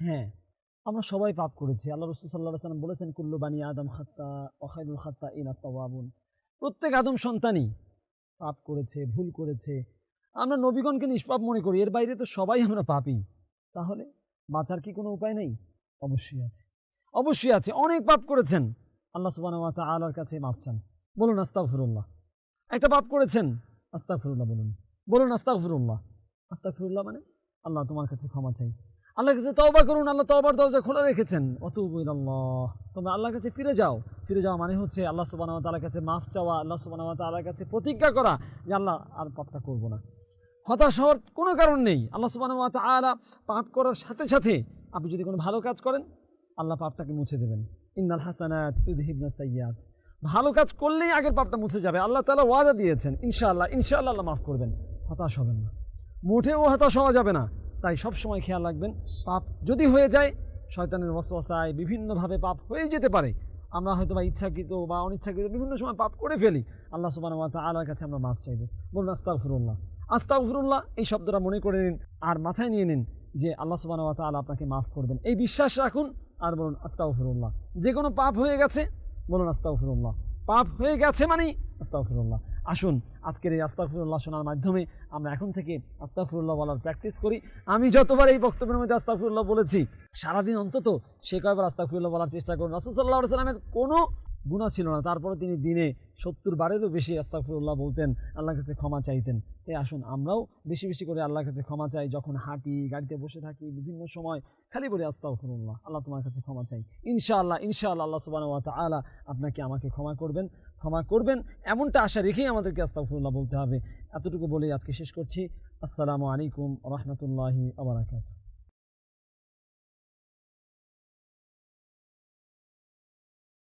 হ্যাঁ আমরা সবাই পাপ করেছি। আল্লাহ রসুল সাল্লাহ সাল্লাম বলেছেন, কুল্লু বানি আদম খাত্তা ওখাইদুল খাত্তা ইনা তওয়াবুন। প্রত্যেক আদম সন্তানই পাপ করেছে, ভুল করেছে। আমরা নবীগণকে নিষ্পাপ মনে করি, এর বাইরে তো সবাই আমরা পাপি তাহলে বাঁচার কি কোনো উপায় নেই? অবশ্যই আছে। অবশ্যই আছে, অনেক পাপ করেছেন। আল্লাহ সুবাহ আল্লাহর কাছে মাপ চান। বলুন, আস্তাগফিরুল্লাহ। একটা পাপ করেছেন, আস্তাগফিরুল্লাহ বলুন। বলুন, আস্তাগফিরুল্লাহ। আস্তাগফিরুল্লাহ মানে? আল্লাহ তোমার কাছে ক্ষমা চাই। আল্লাহর কাছে তওবা করুন, আল্লাহ তওবার দরজা খোলা রেখেছেন। অতুবু ইলাল্লাহ। তোমরা আল্লাহর কাছে ফিরে যাও। ফিরে যাওয়া মানে হচ্ছে আল্লাহ সুবহানাহু ওয়া তাআলার কাছে মাফ চাওয়া, আল্লাহ সুবহানাহু ওয়া তাআলার কাছে প্রতিজ্ঞা করা যে আল্লাহ আর পাপটা করব না। হতাশ হওয়ার কোনো কারণ নেই। আল্লাহ সুবহানাহু ওয়া তাআলা পাপ করার সাথে সাথে আপনি যদি কোনো ভালো কাজ করেন, আল্লাহ পাপটাকে মুছে দেবেন। ইন্নাল হাসানাত ইউযহিবনা সাইয়্যাত। ভালো কাজ করলেই আগের পাপটা মুছে যাবে। আল্লাহ তাআলা ওয়াদা দিয়েছেন, ইনশাআল্লাহ ইনশাআল্লাহ আল্লাহ মাফ করবেন। হতাশ হবেন না। মোটেও হতাশ হওয়া যাবে না। তাই সব সময় খেয়াল রাখবেন, পাপ যদি হয়ে যায়, শয়তানের ওয়াসওয়াসায় বিভিন্নভাবে পাপ হয়ে যেতে পারে। আমরা হয়তো বা ইচ্ছাকৃত বা অনিচ্ছাকৃত বিভিন্ন সময় পাপ করে ফেলি। আল্লাহ সুবাহ আল্লাহর কাছে আমরা মাফ চাইব। বলুন, আস্তাগফিরুল্লাহ। আস্তাগফিরুল্লাহ, এই শব্দটা মনে করে নিন আর মাথায় নিয়ে নিন যে আল্লাহ সুবাহ তাআলা আপনাকে মাফ করবেন। এই বিশ্বাস রাখুন আর বলুন, আস্তাগফিরুল্লাহ। যে কোনো পাপ হয়ে গেছে, বলুন, আস্তাগফিরুল্লাহ। পাপ হয়ে গেছে মানেই আস্তাগফিরুল্লাহ। আসুন, আজকের এই আস্তাগফিরুল্লাহ শোনার মাধ্যমে আমরা এখন থেকে আস্তাগফিরুল্লাহ বলার প্র্যাকটিস করি। আমি যতবার এই বক্তব্যের মধ্যে আস্তাগফিরুল্লাহ বলেছি, সারাদিন অন্তত সে কয়বার আস্তাগফিরুল্লাহ বলার চেষ্টা করুন। রাসূল সাল্লাল্লাহু সাল্লামের কোনো গুণা ছিল না। তারপরে তিনি দিনে সত্তর বারেরও বেশি আস্তাগফিরুল্লাহ বলতেন, আল্লাহর কাছে ক্ষমা চাইতেন। তাই আসুন, আমরাও বেশি বেশি করে আল্লাহর কাছে ক্ষমা চাই, যখন হাঁটি, গাড়িতে বসে থাকি, বিভিন্ন সময় খালি বলি আস্তাগফিরুল্লাহ, আল্লাহ তোমার কাছে ক্ষমা চাই। ইনশাআল্লাহ ইনশাআল্লাহ আল্লাহ সুবহানাহু ওয়া তাআলা আপনাকে আমাকে ক্ষমা করবেন। ক্ষমা করবেন, এমনটা আশা রেখেই আমাদেরকে আস্তাফুল্লাহ বলতে হবে। এতটুকু বলেই আজকে শেষ করছি। আসসালামু আলাইকুম রহমতুল্লাহি আবরাকাতুহ